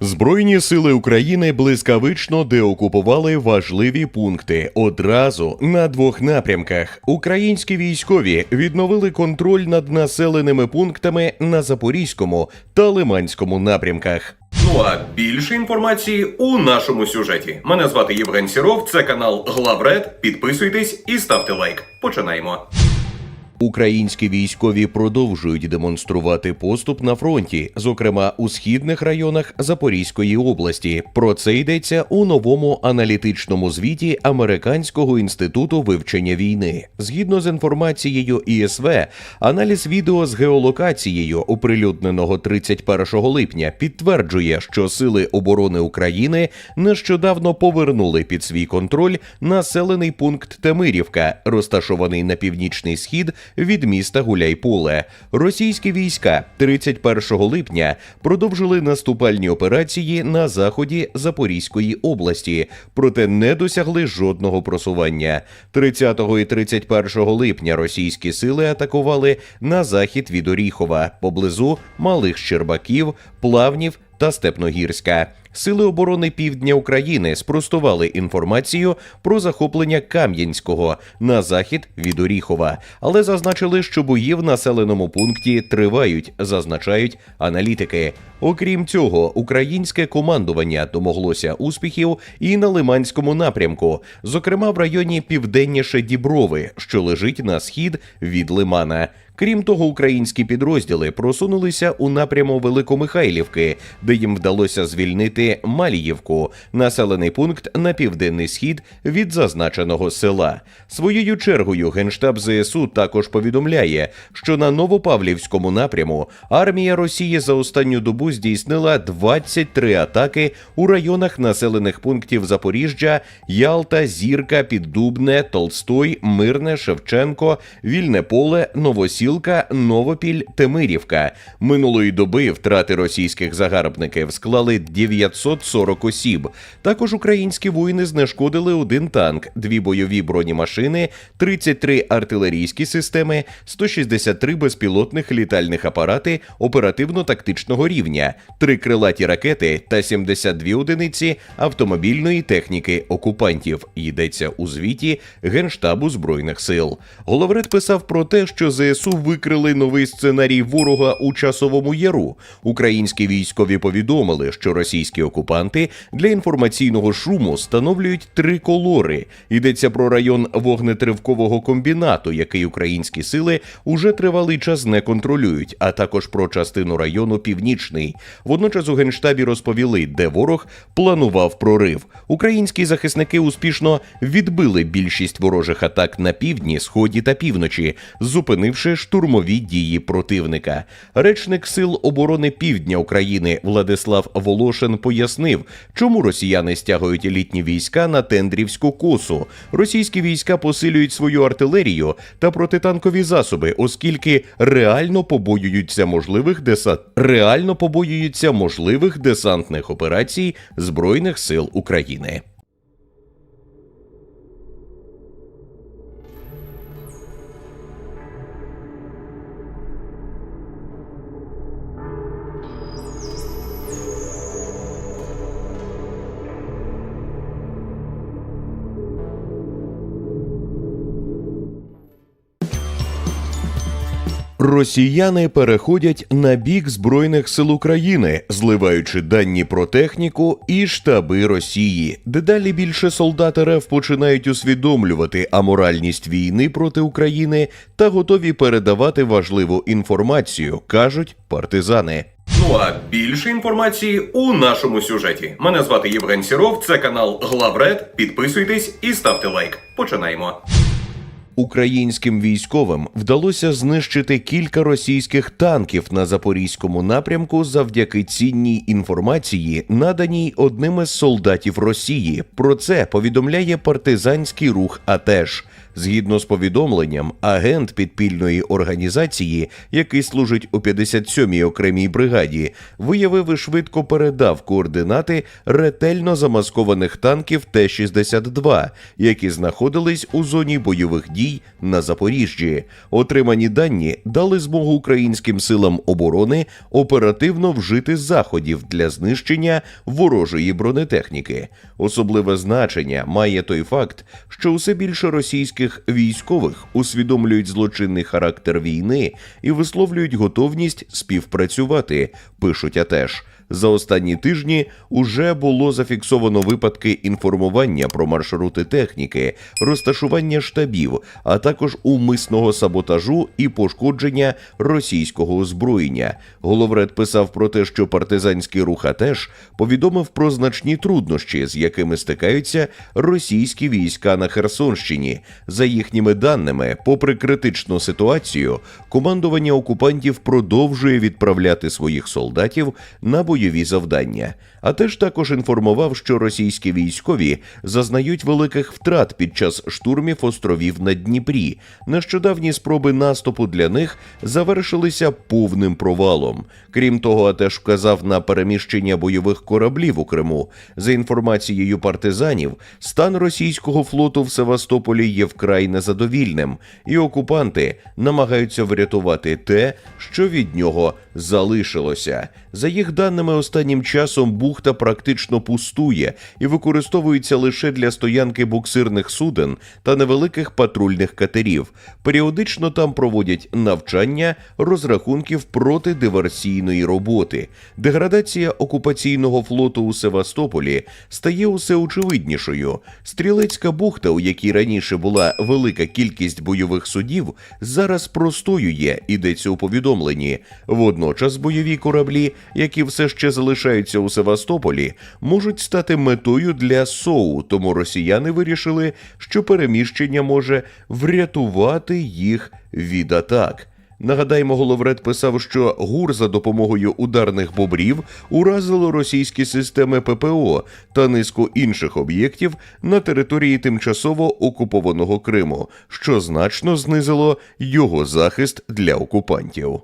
Збройні сили України блискавично деокупували важливі пункти одразу на двох напрямках. Українські військові відновили контроль над населеними пунктами на Запорізькому та Лиманському напрямках. Ну а більше інформації у нашому сюжеті. Мене звати Євген Сіров, це канал Главред. Підписуйтесь і ставте лайк. Починаємо. Українські військові продовжують демонструвати поступ на фронті, зокрема у східних районах Запорізької області. Про це йдеться у новому аналітичному звіті Американського інституту вивчення війни. Згідно з інформацією ІСВ, аналіз відео з геолокацією, оприлюдненого 31 липня, підтверджує, що сили оборони України нещодавно повернули під свій контроль населений пункт Темирівка, розташований на північний схід від міста Гуляйполе. Російські війська 31 липня продовжили наступальні операції на заході Запорізької області, проте не досягли жодного просування. 30 і 31 липня російські сили атакували на захід від Оріхова поблизу Малих Щербаків, Плавнів та Степногірська. Сили оборони Півдня України спростували інформацію про захоплення Кам'янського на захід від Оріхова, але зазначили, що бої в населеному пункті тривають, зазначають аналітики. Окрім цього, українське командування домоглося успіхів і на Лиманському напрямку, зокрема в районі південніше Діброви, що лежить на схід від Лимана. Крім того, українські підрозділи просунулися у напряму Великомихайлівки, де їм вдалося звільнити Маліївку, населений пункт на південний схід від зазначеного села. Своєю чергою генштаб ЗСУ також повідомляє, що на Новопавлівському напряму армія Росії за останню добу здійснила 23 атаки у районах населених пунктів Запоріжжя, Ялта, Зірка, Піддубне, Толстой, Мирне, Шевченко, Вільне Поле, Новосілка, Новопіль, Темирівка. Минулої доби втрати російських загарбників склали 940 осіб. Також українські воїни знешкодили один танк, дві бойові бронемашини, 33 артилерійські системи, 163 безпілотних літальних апарати оперативно-тактичного рівня, три крилаті ракети та 72 одиниці автомобільної техніки окупантів. Йдеться у звіті Генштабу збройних сил. Головред писав про те, що ЗСУ викрили новий сценарій ворога у часовому яру. Українські військові повідомили, що російські окупанти для інформаційного шуму встановлюють три колори. Йдеться про район вогнетривкового комбінату, який українські сили уже тривалий час не контролюють, а також про частину району Північний. Водночас у генштабі розповіли, де ворог планував прорив. Українські захисники успішно відбили більшість ворожих атак на півдні, сході та півночі, зупинивши штурмові дії противника. Речник сил оборони Півдня України Владислав Волошин пояснив, чому росіяни стягують елітні війська на тендрівську косу. Російські війська посилюють свою артилерію та протитанкові засоби, оскільки реально побоюються можливих десант реально побоюються можливих десантних операцій збройних сил України. Росіяни переходять на бік збройних сил України, зливаючи дані про техніку і штаби Росії. Дедалі більше солдат РФ починають усвідомлювати аморальність війни проти України та готові передавати важливу інформацію, кажуть партизани. Ну а більше інформації у нашому сюжеті. Мене звати Євген Сіров, це канал Главред. Підписуйтесь і ставте лайк. Починаємо. Українським військовим вдалося знищити кілька російських танків на запорізькому напрямку завдяки цінній інформації, наданій одним із солдатів Росії. Про це повідомляє партизанський рух АТЕШ. Згідно з повідомленням, агент підпільної організації, який служить у 57-й окремій бригаді, виявив і швидко передав координати ретельно замаскованих танків Т-62, які знаходились у зоні бойових дій на Запоріжжі. Отримані дані дали змогу українським силам оборони оперативно вжити заходів для знищення ворожої бронетехніки. Особливе значення має той факт, що усе більше російських військових усвідомлюють злочинний характер війни і висловлюють готовність співпрацювати, пишуть АТЕШ. За останні тижні уже було зафіксовано випадки інформування про маршрути техніки, розташування штабів, а також умисного саботажу і пошкодження російського озброєння. Головред писав про те, що партизанський рух АТЕШ повідомив про значні труднощі, з якими стикаються російські війська на Херсонщині. За їхніми даними, попри критичну ситуацію, командування окупантів продовжує відправляти своїх солдатів на бойові завдання. А теж також інформував, що російські військові зазнають великих втрат під час штурмів островів на Дніпрі. Нещодавні спроби наступу для них завершилися повним провалом. Крім того, АТЕШ вказав на переміщення бойових кораблів у Криму. За інформацією партизанів, стан російського флоту в Севастополі є вкрай незадовільним, і окупанти намагаються врятувати те, що від нього залишилося. За їх даними, останнім часом бухта практично пустує і використовується лише для стоянки буксирних суден та невеликих патрульних катерів. Періодично там проводять навчання розрахунків протидиверсійної роботи. Деградація окупаційного флоту у Севастополі стає усе очевиднішою. Стрілецька бухта, у якій раніше була велика кількість бойових судів, зараз простоює, ідеться у повідомленні. Водночас бойові кораблі, які все ще залишаються у Севастополі, можуть стати метою для СОУ, тому росіяни вирішили, що переміщення може врятувати їх від атак. Нагадаємо, Головред писав, що ГУР за допомогою ударних бобрів уразило російські системи ППО та низку інших об'єктів на території тимчасово окупованого Криму, що значно знизило його захист для окупантів.